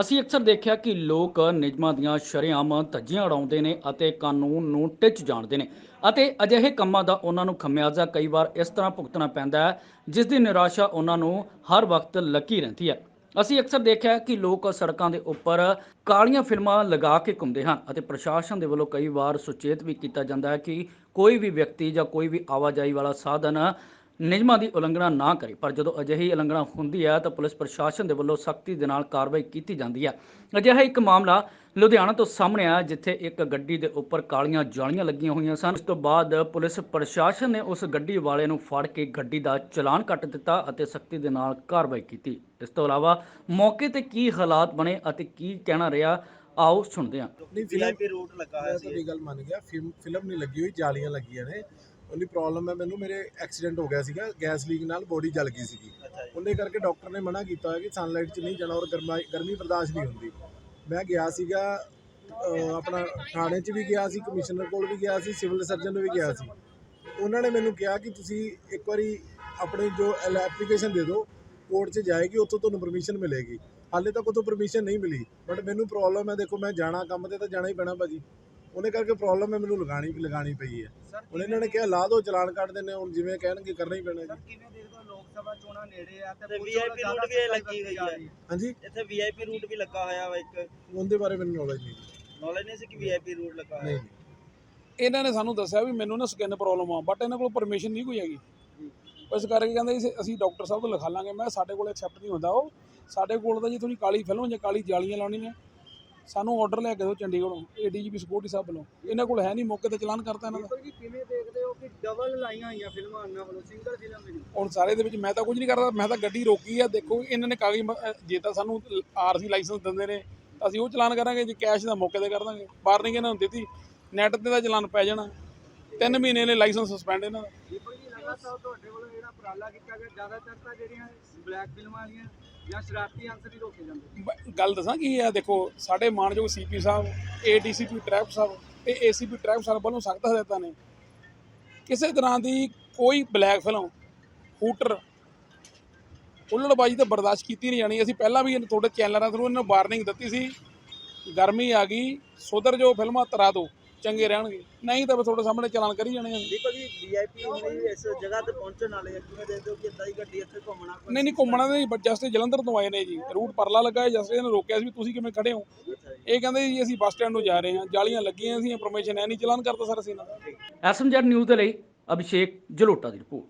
ਅਸੀਂ ਅਕਸਰ ਦੇਖਿਆ ਕਿ ਲੋਕ ਨਿਯਮਾਂ ਦੀਆਂ ਸ਼ਰੇਆਮ ਧੱਜੀਆਂ ਉਡਾਉਂਦੇ ਨੇ ਅਤੇ ਕਾਨੂੰਨ ਨੂੰ ਟਿੱਚ ਜਾਣਦੇ ਨੇ ਅਤੇ ਅਜਿਹੇ ਕੰਮਾਂ ਦਾ ਉਹਨਾਂ ਨੂੰ ਖਮਿਆਜ਼ਾ ਕਈ ਵਾਰ ਇਸ ਤਰ੍ਹਾਂ ਭੁਗਤਣਾ ਪੈਂਦਾ ਹੈ, ਜਿਸ ਦੀ ਨਿਰਾਸ਼ਾ ਉਹਨਾਂ ਨੂੰ ਹਰ ਵਕਤ ਲੱਗੀ ਰਹਿੰਦੀ ਹੈ। ਅਸੀਂ ਅਕਸਰ ਦੇਖਿਆ ਕਿ ਲੋਕ ਸੜਕਾਂ ਦੇ ਉੱਪਰ ਕਾਲੀਆਂ ਫਿਲਮਾਂ ਲਗਾ ਕੇ ਘੁੰਮਦੇ ਹਨ ਅਤੇ ਪ੍ਰਸ਼ਾਸਨ ਦੇ ਵੱਲੋਂ ਕਈ ਵਾਰ ਸੁਚੇਤ ਵੀ ਕੀਤਾ ਜਾਂਦਾ ਹੈ ਕਿ ਕੋਈ ਵੀ ਵਿਅਕਤੀ ਜਾਂ ਕੋਈ ਵੀ ਆਵਾਜਾਈ ਵਾਲਾ ਸਾਧਨ ਨਿਯਮਾਂ ਦੀ ਉਲੰਘਣਾ ਨਾ ਕਰੇ ਪਰ ਜਦੋਂ ਅਜਿਹੀ ਉਲੰਘਣਾ ਹੁੰਦੀ ਹੈ ਤਾਂ ਪੁਲਿਸ ਪ੍ਰਸ਼ਾਸਨ ਦੇ ਵੱਲੋਂ ਸਖਤੀ ਦੇ ਨਾਲ ਕਾਰਵਾਈ ਕੀਤੀ ਜਾਂਦੀ ਹੈ। ਅਜਿਹਾ ਇੱਕ ਮਾਮਲਾ ਲੁਧਿਆਣਾ ਤੋਂ ਸਾਹਮਣੇ ਆਇਆ ਜਿੱਥੇ ਇੱਕ ਗੱਡੀ ਦੇ ਉੱਪਰ ਕਾਲੀਆਂ ਜਾਲੀਆਂ ਲੱਗੀਆਂ ਹੋਈਆਂ ਸਨ। ਇਸ ਤੋਂ ਬਾਅਦ ਪੁਲਿਸ ਪ੍ਰਸ਼ਾਸਨ ਨੇ ਉਸ ਗੱਡੀ ਵਾਲੇ ਨੂੰ ਫੜ ਕੇ ਗੱਡੀ ਦਾ ਚਲਾਨ ਕੱਟ ਦਿੱਤਾ ਅਤੇ ਸਖਤੀ ਦੇ ਨਾਲ ਕਾਰਵਾਈ ਕੀਤੀ। ਇਸ ਤੋਂ ਇਲਾਵਾ ਮੌਕੇ ਤੇ ਕੀ ਹਾਲਾਤ ਬਣੇ ਅਤੇ ਕੀ ਕਹਿਣਾ ਰਿਹਾ ਆਓ ਸੁਣਦੇ ਹਾਂ। ਨਹੀਂ ਫਿਲਮ ਰੂਟ ਲੱਗਾ ਹੋਇਆ ਸੀ। ਤੁਹਾਡੀ ਗੱਲ ਮੰਨ ਗਿਆ। ਫਿਲਮ ਫਿਲਮ ਨਹੀਂ ਲੱਗੀ ਹੋਈ ਜਾਲੀਆਂ ਲੱਗੀਆਂ ਨੇ। ਉਹਦੀ ਪ੍ਰੋਬਲਮ ਹੈ ਮੈਨੂੰ ਮੇਰੇ ਐਕਸੀਡੈਂਟ ਹੋ ਗਿਆ ਸੀਗਾ ਗੈਸ ਲੀਕ ਨਾਲ ਬੋਡੀ ਜਲ ਗਈ ਸੀਗੀ। ਉਹਦੇ ਕਰਕੇ ਡਾਕਟਰ ਨੇ ਮਨਾ ਕੀਤਾ ਹੋਇਆ ਕਿ ਸਨਲਾਈਟ 'ਚ ਨਹੀਂ ਜਾਣਾ ਔਰ ਗਰਮਾ ਬਰਦਾਸ਼ਤ ਨਹੀਂ ਹੁੰਦੀ। ਮੈਂ ਗਿਆ ਸੀਗਾ ਆਪਣਾ ਥਾਣੇ 'ਚ ਵੀ ਗਿਆ ਸੀ ਕਮਿਸ਼ਨਰ ਕੋਲ ਵੀ ਗਿਆ ਸੀ ਸਿਵਲ ਸਰਜਨ ਨੂੰ ਵੀ ਗਿਆ ਸੀ। ਉਹਨਾਂ ਨੇ ਮੈਨੂੰ ਕਿਹਾ ਕਿ ਤੁਸੀਂ ਇੱਕ ਵਾਰੀ ਆਪਣੀ ਜੋ ਐਪਲੀਕੇਸ਼ਨ ਦੇ ਦਿਓ ਕੋਰਟ 'ਚ ਜਾਏਗੀ ਉੱਥੋਂ ਤੁਹਾਨੂੰ ਪਰਮਿਸ਼ਨ ਮਿਲੇਗੀ। ਹਾਲੇ ਤੱਕ ਉੱਥੋਂ ਪਰਮਿਸ਼ਨ ਨਹੀਂ ਮਿਲੀ ਬਟ ਮੈਨੂੰ ਪ੍ਰੋਬਲਮ ਹੈ ਦੇਖੋ ਮੈਂ ਜਾਣਾ ਕੰਮ ਤੇ ਤਾਂ ਜਾਣਾ ਹੀ ਪੈਣਾ ਭਾਜੀ। ਉਹਨੇ ਕਰਕੇ ਪ੍ਰੋਬਲਮ ਹੈ ਮੈਨੂੰ ਲਗਾਣੀ ਲਗਾਣੀ ਪਈ ਹੈ। ਹੁਣ ਇਹਨਾਂ ਨੇ ਕਿਹਾ ਲਾ ਦਿਓ ਚਲਾਨ ਕੱਟ ਦਿੰਦੇ ਹੁਣ ਜਿਵੇਂ ਕਹਿਣਗੇ ਕਰਨਾ ਹੀ ਪੈਣਾ ਜੀ। ਕਿਵੇਂ ਦੇਖਦੇ ਹੋ ਲੋਕ ਸਭਾ ਚੋਣਾਂ ਨੇੜੇ ਆ ਤੇ ਵੱਲੋਂ ਰੂਟ ਵੀ ਲੱਗੀ ਹੋਈ ਹੈ। ਹਾਂਜੀ? ਇੱਥੇ ਵੀਆਈਪੀ ਰੂਟ ਵੀ ਲੱਗਾ ਹੋਇਆ ਵਾ ਇੱਕ। ਉਹਦੇ ਬਾਰੇ ਮੈਨੂੰ ਨੌਲੇਜ ਨਹੀਂ। ਨੌਲੇਜ ਨਹੀਂ ਸੀ ਕਿ ਵੀਆਈਪੀ ਰੂਟ ਲੱਗਾ ਨਹੀਂ। ਹੋਇਆ ਇਹਨਾਂ ਨੇ ਸਾਨੂੰ ਦੱਸਿਆ ਵੀ ਮੈਨੂੰ ਨਾ ਸਕਿਨ ਪ੍ਰੋਬਲਮ ਆ ਬਟ ਇਹਨਾਂ ਕੋਲ ਪਰਮਿਸ਼ਨ ਨਹੀਂ ਕੋਈ ਹੈਗੀ। ਇਸ ਕਰਕੇ ਕਹਿੰਦੇ ਅਸੀਂ ਡਾਕਟਰ ਸਾਹਿਬ ਤੋਂ ਲਿਖਾ ਲਾਂਗੇ। ਮੈਂ ਸਾਡੇ ਕੋਲ ਐਕਸੈਪਟ ਨਹੀਂ ਹੁੰਦਾ ਉਹ। ਸਾਡੇ ਕੋਲ ਤਾਂ ਜੀ ਥੋੜੀ ਕਾਲੀ ਫਿਲਮ ਜਾਂ ਕਾਲੀ ਜਾਲੀਆਂ ਲਾਉਣੀਆਂ। ਸਾਨੂੰ ਆਰਡਰ ਲੈ ਕੇ ਦਿਓ ਚੰਡੀਗੜ੍ਹੋਂ ਏਡੀਜੀਪੀ ਸਿਕਿਉਰਿਟੀ ਸਾਹਿਬ ਵੱਲੋਂ। ਇਹਨਾਂ ਕੋਲ ਹੈ ਨਹੀਂ ਮੌਕੇ ਤੇ ਚਲਾਨ ਕਰਤਾ ਇਹਨਾਂ ਦਾ। ਜੀ ਕਿਵੇਂ ਦੇਖਦੇ ਹੋ ਕਿ ਡਬਲ ਲਾਈਆਂ ਹੋਈਆਂ ਫਿਲਮਾਂ ਉਹਨਾਂ ਵੱਲੋਂ ਸਿੰਗਲ ਫਿਲਮ ਨਹੀਂ ਹੁਣ ਸਾਰੇ ਦੇ ਵਿੱਚ ਮੈਂ ਤਾਂ ਕੁਝ ਨਹੀਂ ਕਰਦਾ ਮੈਂ ਤਾਂ ਗੱਡੀ ਰੋਕੀ ਆ ਦੇਖੋ ਇਹਨਾਂ ਨੇ ਕਾਗਜ਼ ਮ- ਜੇ ਤਾਂ ਸਾਨੂੰ ਆਰਸੀ ਲਾਇਸੈਂਸ ਦਿੰਦੇ ਨੇ ਤਾਂ ਅਸੀਂ ਉਹ ਚਲਾਨ ਕਰਾਂਗੇ ਜੇ ਕੈਸ਼ ਦਾ ਮੌਕੇ ਤੇ ਕਰ ਦਾਂਗੇ। ਵਾਰਨਿੰਗ ਇਹਨਾਂ ਨੂੰ ਦਿੱਤੀ ਨੈਟ ਤੇ ਦਾ ਚਲਾਨ ਪੈ ਜਾਣਾ। ਤਿੰਨ ਮਹੀਨੇ ਨੇ ਲਾਇਸੈਂਸ ਸਸਪੈਂਡ ਇਹਨਾਂ ਦਾ। ਜੀ ਲਗਾਤਾਰ ਤੁਹਾਡੇ ਵੱਲੋਂ ਜਿਹੜਾ ਉਪਰਾਲਾ ਕੀਤਾ ਗਿਆ, ਜ਼ਿਆਦਾਤਰ ਤਾਂ ਜਿਹੜੀਆਂ ਬਲੈਕ ਫਿਲਮਾਂ ਵਾਲੀਆਂ ਜਾਂ ਸ਼ਰਾਰਤੀ ਅੰਸਰ ਹੀ ਰੋਕੇ ਜਾਂਦੇ ਗੱਲ ਦੱਸਾਂ ਕੀ ਹੈ, ਦੇਖੋ, ਸਾਡੇ ਮਾਨਯੋਗ ਸੀਪੀ ਸਾਹਿਬ ਏਡੀਸੀਪੀ ਟ੍ਰੈਫਿਕ ਸਾਹਿਬ ਤੇ ਏਸੀਪੀ ਟ੍ਰੈਫਿਕ ਸਾਹਿਬ ਵੱਲੋਂ ਸਖਤ ਹਦਾਇਤਾਂ ਨੇ। ਕਿਸੇ ਤਰ੍ਹਾਂ ਦੀ ਕੋਈ ਬਲੈਕ ਫਿਲਮ ਹੂਟਰ ਹੁੱਲੜਬਾਜੀ ਤਾਂ ਬਰਦਾਸ਼ਤ ਕੀਤੀ ਨਹੀਂ ਜਾਣੀ। ਅਸੀਂ ਪਹਿਲਾਂ ਵੀ ਇਹਨਾਂ- ਤੁਹਾਡੇ ਚੈਨਲਾਂ ਥਰੂ ਇਹਨਾਂ ਨੂੰ ਵਾਰਨਿੰਗ ਦਿੱਤੀ ਸੀ, ਗਰਮੀ ਆ ਗਈ, ਸੁਧਰ ਜੋ ਫਿਲਮਾਂ, ਤਰਾ ਦੋ ਚੰਗੇ ਰਹਿਣਗੇ। ਨਹੀਂ ਤਾਂ ਫਿਰ ਤੁਹਾਡੇ ਸਾਹਮਣੇ ਚਲਾਨ ਕਰੀ ਜਾਣੇ ਆ। ਦੀਪਕ ਜੀ ਵੀਆਈਪੀ ਹੁਣੇ ਇਸ ਜਗ੍ਹਾ ਤੇ ਪਹੁੰਚਣ ਵਾਲੇ ਆ ਕਿਵੇਂ ਦੇਖਦੇ ਹੋ ਕਿ ਇਦਾਂ ਹੀ ਗੱਡੀ ਇੱਥੇ ਘੁੰਮਣਾ ਨਹੀਂ ਨਹੀਂ ਘੁੰਮਣਾ ਨਹੀਂ ਜਸਟ ਜਲੰਧਰ ਤੋਂ ਆਏ ਨੇ ਜੀ। ਰੂਟ ਪਰਲਾ ਲੱਗਾ ਹੈ ਜਸਟ ਨੇ ਰੋਕਿਆ ਸੀ ਵੀ ਤੁਸੀਂ ਕਿਵੇਂ ਖੜੇ ਹੋ। ਇਹ ਕਹਿੰਦੇ ਜੀ ਅਸੀਂ ਬੱਸ ਸਟੈਂਡ ਨੂੰ ਜਾ ਰਹੇ ਹਾਂ। ਜਾਲੀਆਂ ਲੱਗੀਆਂ ਸੀ ਇਨਫੋਰਮੇਸ਼ਨ ਹੈ ਨਹੀਂ ਚਲਾਨ ਕਰਤਾ ਸਰ ਅਸੀਂ ਇਹਨਾਂ ਦਾ ਐਸਐਮਜੈਡ ਨਿਊਜ਼ ਦੇ ਲਈ ਅਭਿਸ਼ੇਕ ਜਲੋਟਾ ਦੀ ਰਿਪੋਰਟ।